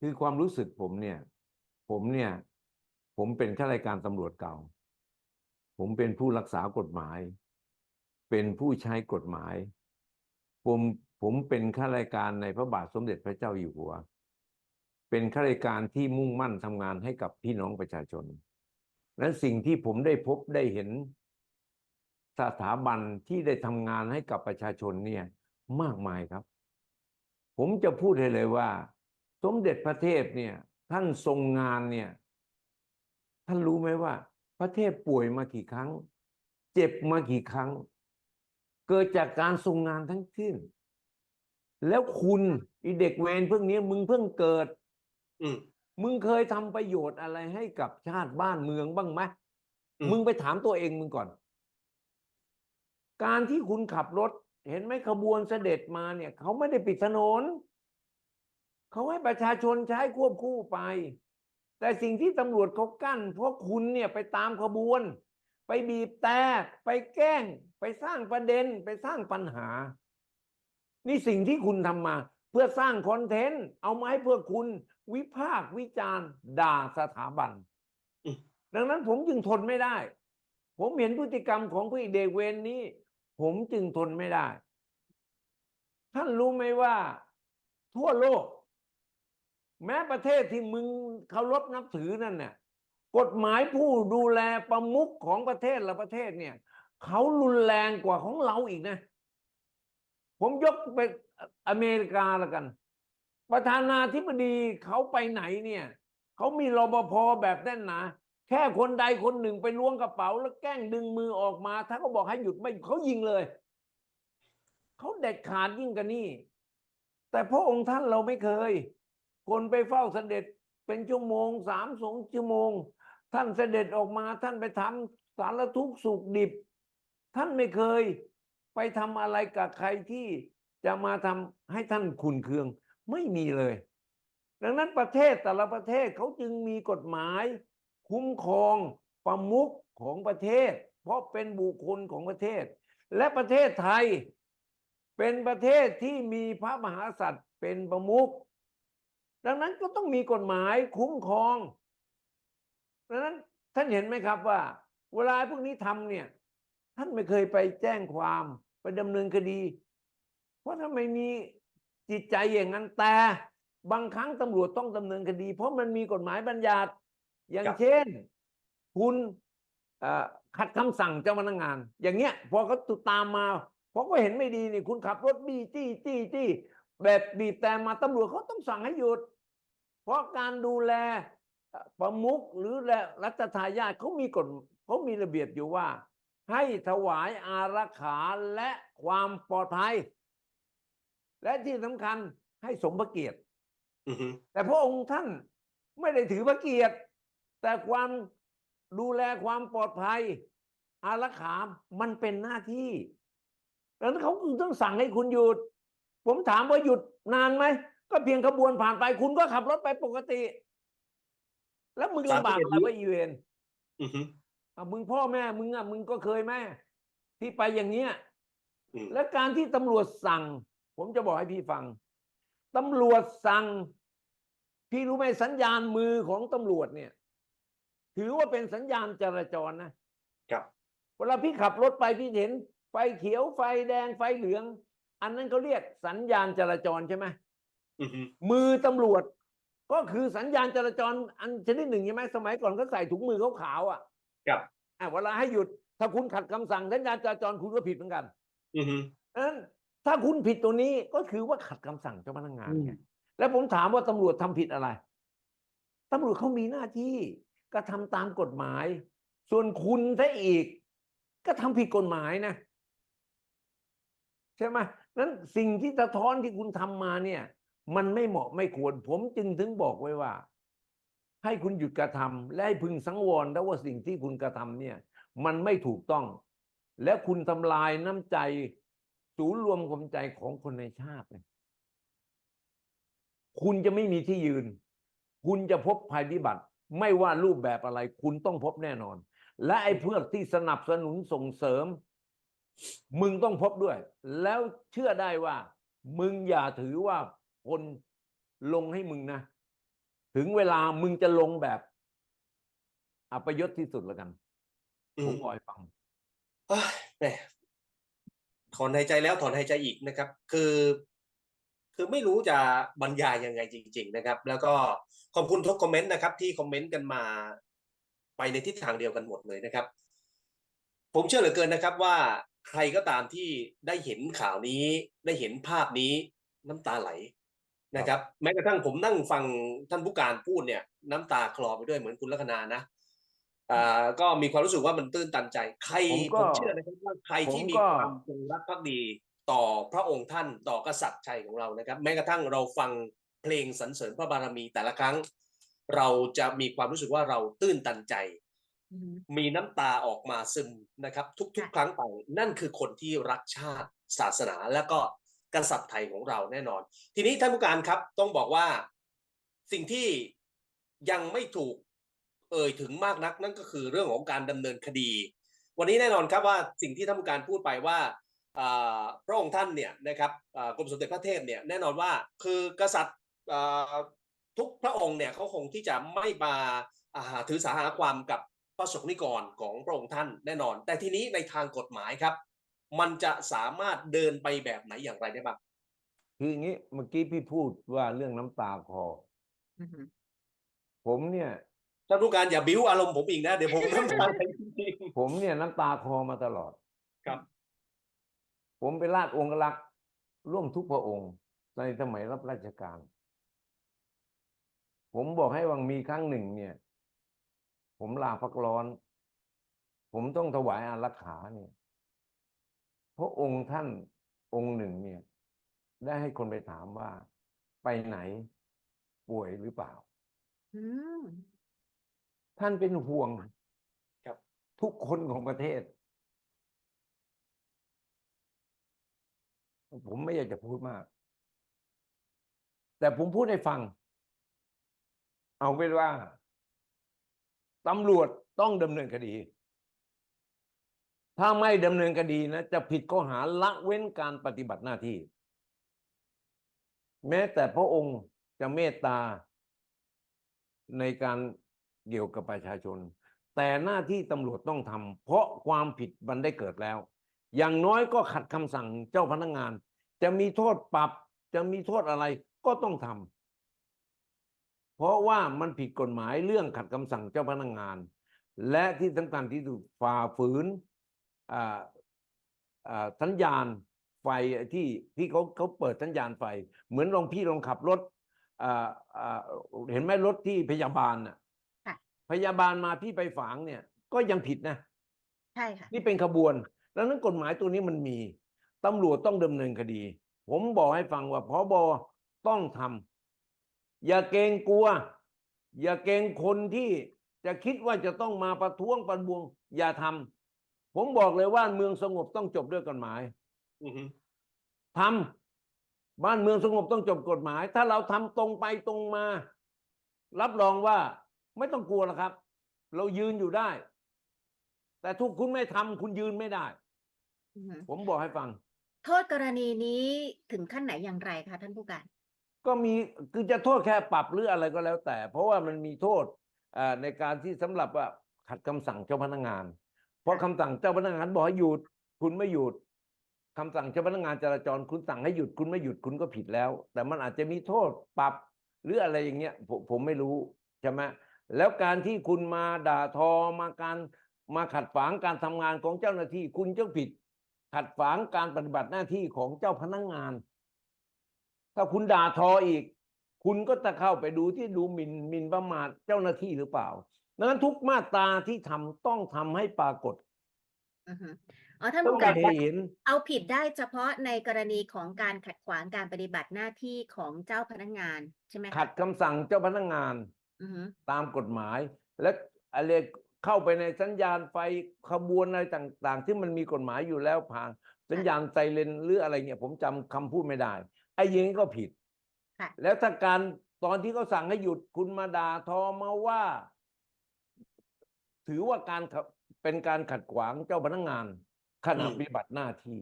คือความรู้สึกผมเนี่ย ผมเนี่ย ผมเป็นข้าราชการตำรวจเก่า ผมเป็นผู้รักษากฎหมาย เป็นผู้ใช้กฎหมาย ผมผมเป็นข้าราชการในพระบาทสมเด็จพระเจ้าอยู่หัว เป็นข้าราชการที่มุ่งมั่นทำงานให้กับพี่น้องประชาชน และสิ่งที่ผมได้พบได้เห็นสถาบันที่ได้ทำงานให้กับประชาชนเนี่ยมากมายครับ ผมจะพูดให้เลยว่า สมเด็จพระเทพเนี่ย ท่านทรงงานเนี่ย ท่านรู้ไหมว่า พระเทพป่วยมากี่ครั้ง เจ็บมากี่ครั้ง เกิดจากการทรงงานทั้งสิ้น แล้วคุณอีเด็กเวรเพิ่งนี้มึงเพิ่งเกิดอืมมึงเคยทำประโยชน์อะไรให้กับชาติบ้านเมืองบ้างไหมอืมมึงไปถามตัวเองมึงก่อน การที่คุณขับรถ เห็นไหมขบวนเสด็จมาเนี่ย เขาไม่ได้ปิดถนน เขาให้ประชาชนใช้ควบคู่ไป แต่สิ่งที่ตำรวจเขากั้น เพราะคุณเนี่ยไปตามขบวน ไปบีบแต่ไปแกล้ง ไปสร้างประเด็นไปสร้างปัญหา นี่สิ่งที่คุณทำมา เพื่อสร้างคอนเทนต์เอามาให้เพื่อคุณ วิพากวิจารณ์ ด่าสถาบัน ดังนั้นผมจึงทนไม่ได้ ผมเห็นพฤติกรรมของผู้เด็กเวรนนี้ ผมจึงทนไม่ได้ ท่านรู้ไหมว่า ทั่วโลก แม้ประเทศที่มึงเคารพนับถือนั่นเนี่ยกฎหมายผู้ดูแลประมุขของประเทศละประเทศเนี่ยเขารุนแรงกว่าของเราอีกนะ ผมยกไปอเมริกาละกัน ประธานาธิบดีเขาไปไหนเนี่ยเขามีรปภแบบแน่นหนาแค่คนใดคนหนึ่งไปล้วงกระเป๋า แล้วแกล้งดึงมือออกมา ถ้าเขาบอกให้หยุดไม่เขายิงเลยเขาเด็ดขาดยิ่งกันนี่ แต่พระองค์ท่านเราไม่เคย คนไปเฝ้าเสด็จเป็นชั่วโมงสามสองชั่วโมง ท่านเสด็จออกมาท่านไปทำสารทุกข์สุขดิบ ท่านไม่เคยไปทำอะไรกับใครที่จะมาทำให้ท่านขุนเคืองไม่มีเลย ดังนั้นประเทศแต่ละประเทศเขาจึงมีกฎหมาย คุ้มครองประมุขของประเทศ เพราะเป็นบุคคลของประเทศ และประเทศไทยเป็นประเทศที่มีพระมหากษัตริย์เป็นประมุข ดังนั้นก็ต้องมีกฎหมายคุ้มครอง ดังนั้นท่านเห็นไหมครับว่า เวลาพวกนี้ทำเนี่ย ท่านไม่เคยไปแจ้งความไปดำเนินคดี เพราะถ้าไมมีจิตใจอย่างนั้นแต่บางครั้งตำรวจต้องดำเนินคดี เพราะมันมีกฎหมายบัญญัติ อย่างเช่น คุณขัดคำสั่งเจ้าพนักงาน อย่างเงี้ยพอเขาตามมาเพราะก็เห็นไม่ดีนี่คุณขับรถบี้จี้จี้จี้ แบบบีบแต่มาตำรวจเขาต้องสั่งให้หยุด เพราะการดูแลเอ่อประมุขหรือแลรัฐทายาทเขามีกฎเขามีระเบียบอยู่ว่า ให้ถวายอารักขาและความปลอดภัย และที่สำคัญให้สมพระเกียรติอือฮึแต่พระองค์ท่านไม่ได้ถือพระเกียรติ แต่ความดูแลความปลอดภัย อารักขามันเป็นหน้าที่ดังนั้นเขาจึงต้องสั่งให้คุณหยุด ผมถามว่าหยุดนานไหม ก็เพียงขบวนผ่านไปคุณก็ขับรถไปปกติ แล้วมึงลำบากอะไรวะอีเวนอือฮึอะมึงพ่อแม่ มึงอะมึงก็เคยแม่ ที่ไปอย่างเนี้ยอืมและการที่ตำรวจสั่ง ผมจะบอกให้พี่ฟังตำรวจสั่ง พี่รู้ไหมสัญญาณมือของตำรวจเนี่ย ถือว่าเป็นสัญญาณจราจรนะครับเวลาพี่ขับรถไปพี่เห็น ไฟเขียวไฟแดงไฟเหลือง อันนั้นเขาเรียกสัญญาณจราจรใช่ไหมอือฮึมือตำรวจ ก็คือสัญญาณจราจรอันชนิดหนึ่งใช่ไหมสมัยก่อนเขาใส่ถุงมือขาวๆอะครับ อะเวลาให้หยุด ถ้าคุณขัดคำสั่งสัญญาณจราจรคุณก็ผิดเหมือนกันอือฮึดังนั้นถ้าคุณผิดตัวนี้ก็คือว่าขัดคำสั่งเจ้าพนักงานอืมไง แล้วผมถามว่าตำรวจทำผิดอะไร ตำรวจเขามีหน้าที่ก็ทำตามกฎหมาย ส่วนคุณถ้าอีก ก็ทำผิดกฎหมายนะ ใช่ไหม นั้นสิ่งที่สะท้อนที่คุณทำมาเนี่ย มันไม่เหมาะไม่ควร ผมจึงถึงบอกไว้ว่า ให้คุณหยุดกระทำและให้พึงสังวรแล้วว่าสิ่งที่คุณกระทำเนี่ย มันไม่ถูกต้อง และคุณทำลายน้ำใจศูนย์รวมความใจของคนในชาติเนี่ยคุณจะไม่มีที่ยืน คุณจะพบภัยพิบัติ ไม่ว่ารูปแบบอะไร คุณต้องพบแน่นอน และไอ้เพื่อที่สนับสนุนส่งเสริม มึงต้องพบด้วย แล้วเชื่อได้ว่า มึงอย่าถือว่าคนลงให้มึงนะ ถึงเวลามึงจะลงแบบ อัปยศที่สุดแล้วกันอืผมมบอกให้ฟังเอ้ยแหมถอนหายใจแล้วถอนหายใจอีกนะครับ คือ คือไม่รู้จะบรรยายยังไงจริง ๆ นะครับ แล้วก็ขอบคุณทุกคอมเมนต์นะครับ ที่คอมเมนต์กันมา ไปในทิศทางเดียวกันหมดเลยนะครับ ผมเชื่อเหลือเกินนะครับว่าใครก็ตามที่ได้เห็นข่าวนี้ได้เห็นภาพนี้น้ำตาไหลนะครับ แม้กระทั่งผมนั่งฟังท่านผู้การพูดเนี่ย น้ำตาคลอไปด้วยเหมือนคุณลัคนานะอ่าก็มีความรู้สึกว่ามันตื้นตันใจ ใครผมก็ผมเชื่อนะครับว่าใครที่ผมมีก็ความจงรักภักดีต่อพระองค์ท่านต่อกษัตริย์ชัยของเรานะครับ แม้กระทั่งเราฟังเพลงสรรเสริญพระบารมีแต่ละครั้ง เราจะมีความรู้สึกว่าเราตื้นตันใจอื มมีน้ำตาออกมาซึมนะครับ ทุกค่ะๆครั้งไป นั่นคือคนที่รักชาติศาสนาและก็กษัตริย์ไทยของเราแน่นอน ทีนี้ท่านผู้การครับต้องบอกว่าสิ่งที่ยังไม่ถูกเอ่ยถึงมากนักนั่นก็คือเรื่องของการดำเนินคดี วันนี้แน่นอนครับว่าสิ่งที่ท่านผู้การพูดไปว่าอ่าพระองค์ท่านเนี่ยนะครับอ่ากรมสมเด็จพระเทพเนี่ยแน่นอนว่าคือกษัตริย์อ่าทุกพระองค์เนี่ยเขาคงที่จะไม่มาอ่าถือสาหาความกับพ ระสงฆ์นิกรของพระองค์ท่านแน่นอน แต่ทีนี้ในทางกฎหมายครับ มันจะสามารถเดินไปแบบไหนอย่างไรได้บ้างคืออย่างนี้เมื่อกี้พี่พูดว่าเรื่องน้ำตาคออืมผมเนี่ยท่านผู้การอย่าบิ้วอารมณ์ผมอีกนะ เดี๋ยวผมน้ำตาไหลจริงผมเนี่ยน้ำตาคอมาตลอดๆครับ ผมเป็นราชองครักษ์ร่วมทุกพระองค์ ในสมัยรับราชการ ผมบอกให้วังมีครั้งหนึ่งเนี่ย ผมลาพักร้อน ผมต้องถวายอารักขาเนี่ยพระองค์ท่านองค์หนึ่งเนี่ย ได้ให้คนไปถามว่า ไปไหนป่วยหรือเปล่าอืมท่านเป็นห่วงครับ ทุกคนของประเทศ ผมไม่อยากจะพูดมาก แต่ผมพูดให้ฟัง เอาเป็นว่า ตำรวจต้องดำเนินคดี ถ้าไม่ดำเนินคดีนะ จะผิดข้อหาละเว้นการปฏิบัติหน้าที่ แม้แต่พระองค์จะเมตตาในการเกี่ยวกับประชาชน แต่หน้าที่ตำรวจต้องทำเพราะความผิดมันได้เกิดแล้ว อย่างน้อยก็ขัดคำสั่งเจ้าพนักงาน จะมีโทษปรับ จะมีโทษอะไรก็ต้องทำ เพราะว่ามันผิดกฎหมายเรื่องขัดคำสั่งเจ้าพนักงาน และที่สำคัญที่สุดฝ่าฝืนอ่าอ่าสัญญาณไฟที่ที่เขาเขาเปิดสัญญาณไฟ เหมือนลองพี่ลองขับรถอ่าอ่าเห็นไหมรถที่พยาบาลน่ะค่ะพยาบาลมาพี่ไปฝางเนี่ย ก็ยังผิดนะใช่ค่ะนี่เป็นขบวนดังนั้นกฎหมายตัวนี้มันมีตำรวจต้องดำเนินคดี ผมบอกให้ฟังว่าพบต้องทำ อย่าเกรงกลัว อย่าเกรงคนที่จะคิดว่าจะต้องมาประท้วงประบวง อย่าทำผมบอกเลยว่าเมืองสงบต้องจบด้วยกฎหมายอือฮึทำบ้านเมืองสงบต้องจบกฎหมาย ถ้าเราทำตรงไปตรงมา รับรองว่าไม่ต้องกลัวหรอกครับ เรายืนอยู่ได้ แต่ทุกคุณไม่ทำคุณยืนไม่ได้อืมผมบอกให้ฟัง โทษกรณีนี้ถึงขั้นไหนอย่างไรคะท่านผู้การ ก็มีคือจะโทษแค่ปรับหรืออะไรก็แล้วแต่ เพราะว่ามันมีโทษในการที่สำหรับว่าขัดคำสั่งเจ้าพนักงาน เพราะคำสั่งเจ้าพนักงานบอกให้หยุดคุณไม่หยุดคำสั่งเจ้าพนักงานจราจรคุณสั่งให้หยุดคุณไม่หยุดคุณก็ผิดแล้ว แต่มันอาจจะมีโทษปรับหรืออะไรอย่างเงี้ยผมผมไม่รู้ใช่ไหมแล้วการที่คุณมาด่าทอมาการมาขัดฝางการทำงานของเจ้าหน้าที่ คุณจะผิดขัดฝางการปฏิบัติหน้าที่ของเจ้าพนักงาน ถ้าคุณด่าทออีก คุณก็จะเข้าไปดูที่ดูหมิ่นหมิ่นประมาทเจ้าหน้าที่หรือเปล่าดังนั้นทุกมาตราที่ทำต้องทำให้ปรากฏอือฮึอ๋อท่านต้องผู้การให้เห็น เอาผิดได้เฉพาะในกรณีของการขัดขวางการปฏิบัติหน้าที่ของเจ้าพนักงานใช่ไหมคะขัดคำสั่งเจ้าพนักงานอือฮึตามกฎหมาย และอะไรเข้าไปในสัญญาณไฟขบวนอะไรต่าง ๆ ที่มันมีกฎหมายอยู่แล้วผ่านสัญญาณไซเรนหรืออะไรเงี้ยผมจำคำพูดไม่ได้ไอ้อยังนี้ก็ผิด ค่ะ แล้วถ้าการตอนที่เขาสั่งให้หยุดคุณมาด่าทอมาว่า ถือว่าการขับเป็นการขัดขวางเจ้าพนักงานขณะปฏิบัติหน้าที่